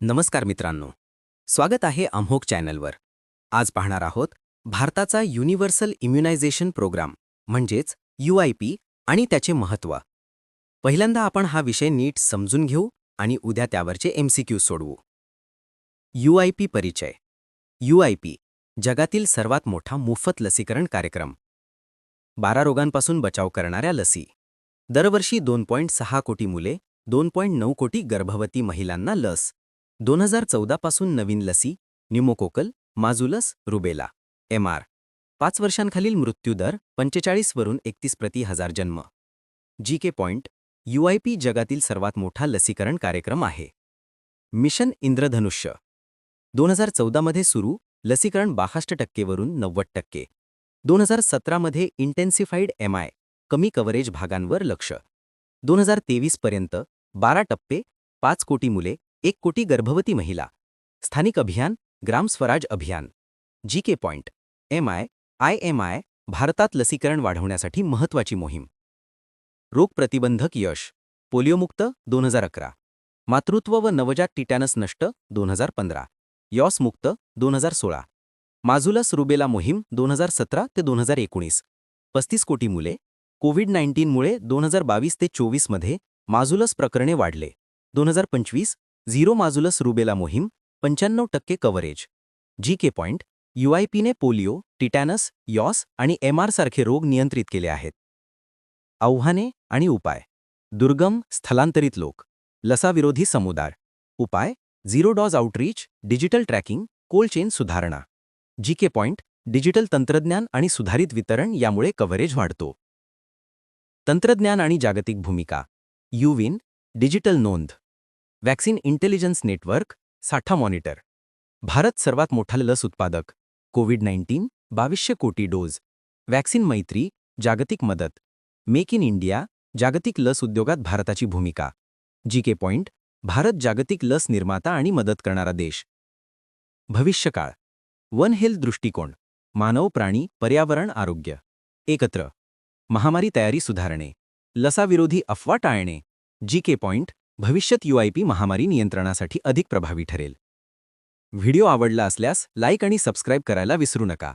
नमस्कार मित्रांनो. स्वागत आहे अम्होक चॅनलवर. आज पाहणार आहोत भारताचा युनिव्हर्सल इम्युनायझेशन प्रोग्राम म्हणजेच यू आय पी आणि त्याचे महत्त्व. पहिल्यांदा आपण हा विषय नीट समजून घेऊ आणि उद्या त्यावरचे एमसीक्यू सोडवू. यू आय पी परिचय. यू आय पी जगातील सर्वात मोठा मोफत लसीकरण कार्यक्रम. बारा रोगांपासून बचाव करणाऱ्या लसी. दरवर्षी दोन पॉईंट सहा कोटी मुले दोन पॉईंट नऊ कोटी गर्भवती महिलांना लस. दोन हजार चौदापासून नवीन लसी pneumococcal measles rubella M R. पाच वर्षांखालील मृत्यूदर पंचेचाळीसवरून एकतीस प्रति हजार जन्म. जी के पॉइंट यूआयपी जगातील सर्वात मोठा लसीकरण कार्यक्रम आहे. मिशन इंद्रधनुष्य. दोन हजार चौदामध्ये सुरू लसीकरण बासष्ट टक्केवरून नव्वद टक्के. दोन हजार सतरामध्ये इंटेन्सिफाईड एमआय कमी कव्हरेज भागांवर लक्ष. दोन हजार तेवीसपर्यंत बारा टप्पे पाच कोटी मुले एक कोटी गर्भवती महिला. स्थानिक अभियान Gram Swaraj Abhiyan. G K point. M I I M I भारतात लसीकरण वाढवण्यासाठी महत्त्वाची मोहीम. रोगप्रतिबंधक यश. पोलिओमुक्त दोन हजार अकरा. मातृत्व व नवजात टिटॅनस नष्ट दोन हजार पंधरा. यॉस मुक्त दोन हजार सोळा. माजुलस रुबेला मोहीम दोन हजार सतरा ते दोन हजार एकोणीस. पस्तीस कोटी मुले. कोविड नाईन्टीनमुळे दोन हजार बावीस ते चोवीसमध्ये माजुलस प्रकरणे वाढले. दोन हजार पंचवीस झिरो माजुलस रुबेला मोहीम पंच्याण्णव टक्के कव्हरेज. जी के पॉइंट यूआयपीने पोलिओ टिटॅनस यॉस आणि एम सारखे रोग नियंत्रित केले आहेत. आव्हाने आणि उपाय. दुर्गम स्थलांतरित लोक. लसाविरोधी समुदाय. उपाय zero dose outreach digital tracking cold chain सुधारणा. जी के पॉइंट डिजिटल तंत्रज्ञान आणि सुधारित वितरण यामुळे कव्हरेज वाढतो. तंत्रज्ञान आणि जागतिक भूमिका. युविन डिजिटल नोंद. वॅक्सिन इंटेलिजन्स नेटवर्क साठा मॉनिटर. भारत सर्वात मोठा लस उत्पादक. कोविड नाईन्टीन बावीसशे कोटी डोज वॅक्सिन मैत्री जागतिक मदत. मेक इन इंडिया जागतिक लस उद्योगात भारताची भूमिका. जी के पॉइंट भारत जागतिक लस निर्माता आणि मदत करणारा देश. भविष्यकाळ. वन हेल्थ दृष्टिकोन. मानव प्राणी पर्यावरण आरोग्य. एकत्र. महामारी तयारी सुधारणे. लसाविरोधी अफवा टाळणे. जी के पॉइंट भविष्यात यूआयपी महामारी नियंत्रणासाठी अधिक प्रभावी ठरेल. व्हिडिओ आवडला असल्यास लाईक आणि सबस्क्राईब करायला विसरू नका.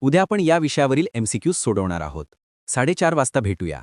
उद्या आपण या विषयावरील एमसीक्यूज सोडवणार आहोत. साडेचार वाजता भेटूया.